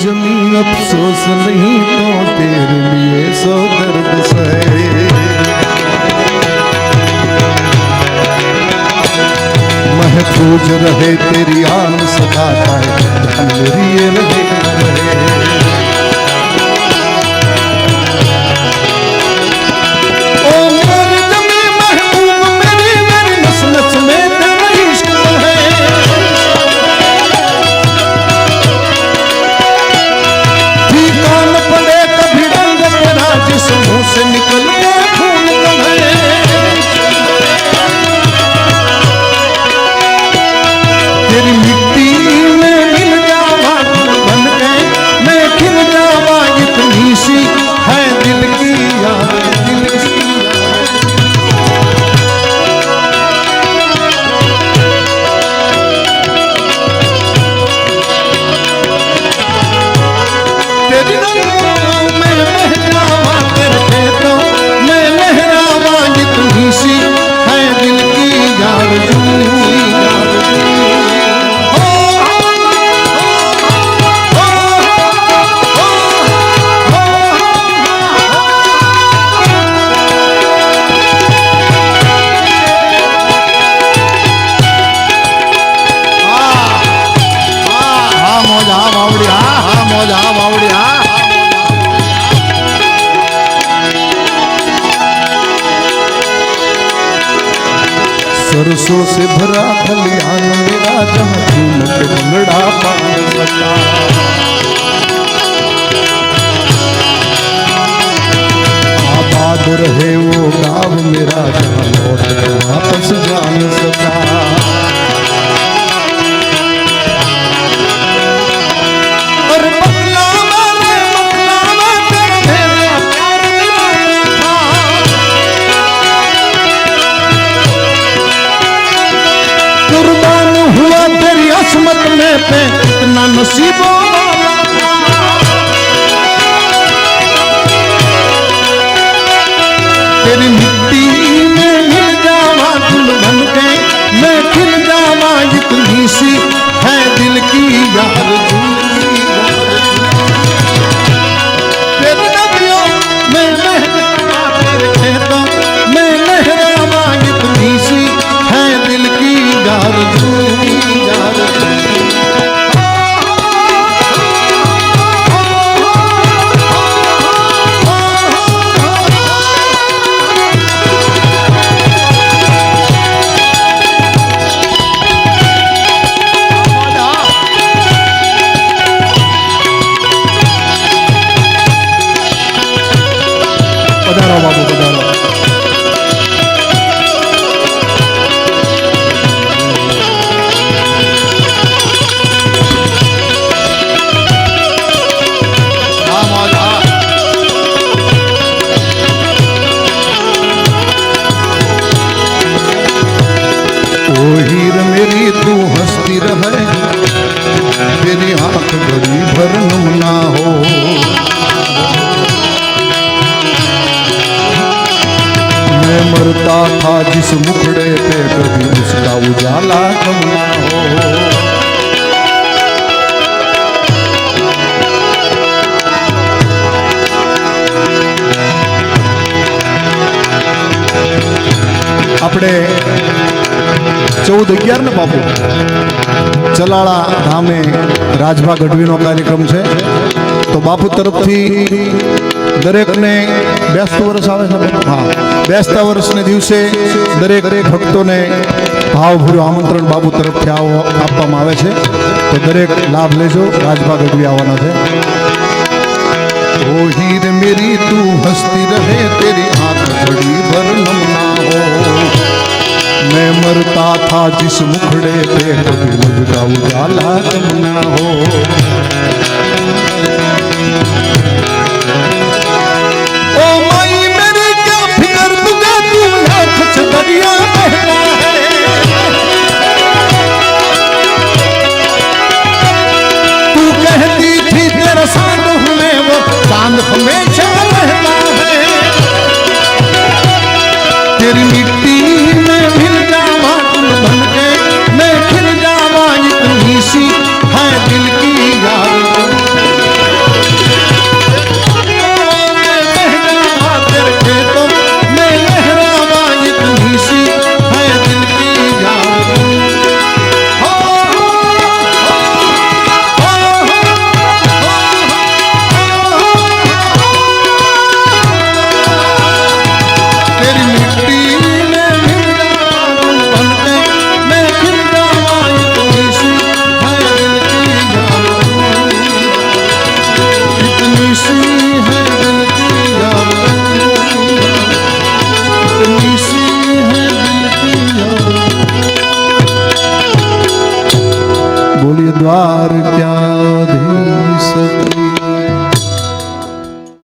ज़मीन अफसोस नहीं तो तेरे लिए सो दर्द सहे। महफूज रहे तेरी आन सदा पाए मेरी रहे। મોજ હા બાવડી હા હા મોજ હા બાવડી હા सरसों से भरा खलियान मेरा जहाँ झूम के भंगड़ा पान सका कुर्बान हुआ तेरी असमत में पे इतना नसीबों પધારો બાબુ પધારો હીર મેરી તું હસતી રહે મેરી આંખ ભરી जिस मुखड़े पे कभी उसका उजाला कम ना हो આપણે ચૌદ અગિયાર ને બાપુ ચલાળા ધામે રાજભા ગઢવીનો કાર્યક્રમ છે તો બાપુ તરફથી દરેકને બેસતું વર્ષ આવે છે ને? હા બેસતા વર્ષને દિવસે દરેક દરેક ભક્તોને ભાવભર્યું આમંત્રણ બાપુ તરફથી આવો આપવામાં આવે છે તો દરેક લાભ લેજો રાજભા ગઢવી આવવાના છે ओ हीर मेरी तू हंसती रहे तेरी आंख बड़ी भरनम ना हो मैं मरता था जिस मुखड़े पे कभी उसका उजाला कम ना हो